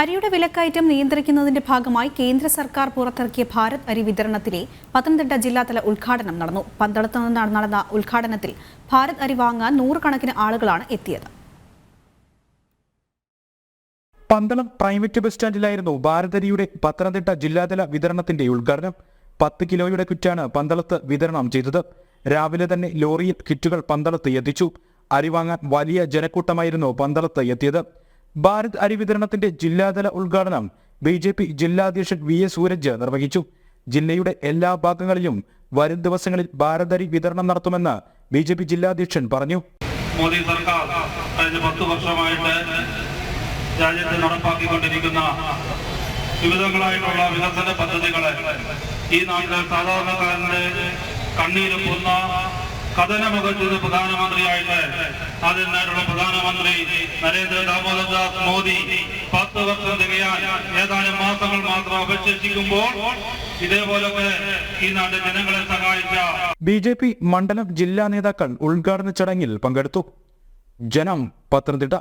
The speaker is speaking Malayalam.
അരിയുടെ വിലക്കയറ്റം നിയന്ത്രിക്കുന്നതിന്റെ ഭാഗമായി കേന്ദ്ര സർക്കാർ പുറത്തിറക്കിയ ഭാരത് അരി വിതരണത്തിലെ പത്തനംതിട്ട ജില്ലാതല ഉദ്ഘാടനം നടന്നു. പന്തളത്ത് നിന്നാണ് നടന്ന ഉദ്ഘാടനത്തിൽ ഭാരത് അരി വാങ്ങാൻ നൂറുകണക്കിന് ആളുകളാണ് എത്തിയത്. പന്തളം പ്രൈവറ്റ് ബസ് സ്റ്റാൻഡിലായിരുന്നു ഭാരതരിയുടെ പത്തനംതിട്ട ജില്ലാതല വിതരണത്തിന്റെ ഉദ്ഘാടനം. പത്ത് കിലോയുടെ കിറ്റാണ് പന്തളത്ത് വിതരണം ചെയ്തത്. രാവിലെ തന്നെ ലോറിയിൽ കിറ്റുകൾ പന്തളത്ത് എത്തിച്ചു. അരി വാങ്ങാൻ വലിയ ജനക്കൂട്ടമായിരുന്നു പന്തളത്ത് എത്തിയത്. ഭാരത് അരി വിതരണത്തിന്റെ ജില്ലാതല ഉദ്ഘാടനം ബി ജെ പി ജില്ലാധ്യക്ഷൻ വി എസ് സൂരജ് നിർവഹിച്ചു. ജില്ലയുടെ എല്ലാ ഭാഗങ്ങളിലും വരും ദിവസങ്ങളിൽ ഭാരത് അരി വിതരണം നടത്തുമെന്ന് ബി ജെ പി ജില്ലാധ്യക്ഷൻ പറഞ്ഞു. മോദി സർക്കാർ കഴിഞ്ഞ പത്ത് വർഷമായിട്ട് രാജ്യത്ത് നടപ്പാക്കിക്കൊണ്ടിരിക്കുന്ന വിവിധങ്ങളായിട്ടുള്ള വികസന പദ്ധതികളെ ഈ നാട്ടിലെ സാധാരണക്കാരന്റെ കണ്ണീരൊപ്പുന്ന കഥനമുഖച്ചത് പ്രധാനമന്ത്രിയായിട്ട് ആദ്യമായിട്ടുള്ള പ്രധാനമന്ത്രി നരേന്ദ്ര ദാമോദർദാസ് മോദി പത്ത് വർഷം തികയാൻ ഏതാനും മാസങ്ങൾ മാത്രം അവശേഷിക്കുമ്പോൾ ഇതേപോലൊക്കെ ഈ നാട്ടിലെ ജനങ്ങളെ സഹായിച്ച ബി ജെ പി മണ്ഡലം ജില്ലാ നേതാക്കൾ ഉദ്ഘാടന ചടങ്ങിൽ പങ്കെടുത്തു. ജനം പത്തനംതിട്ട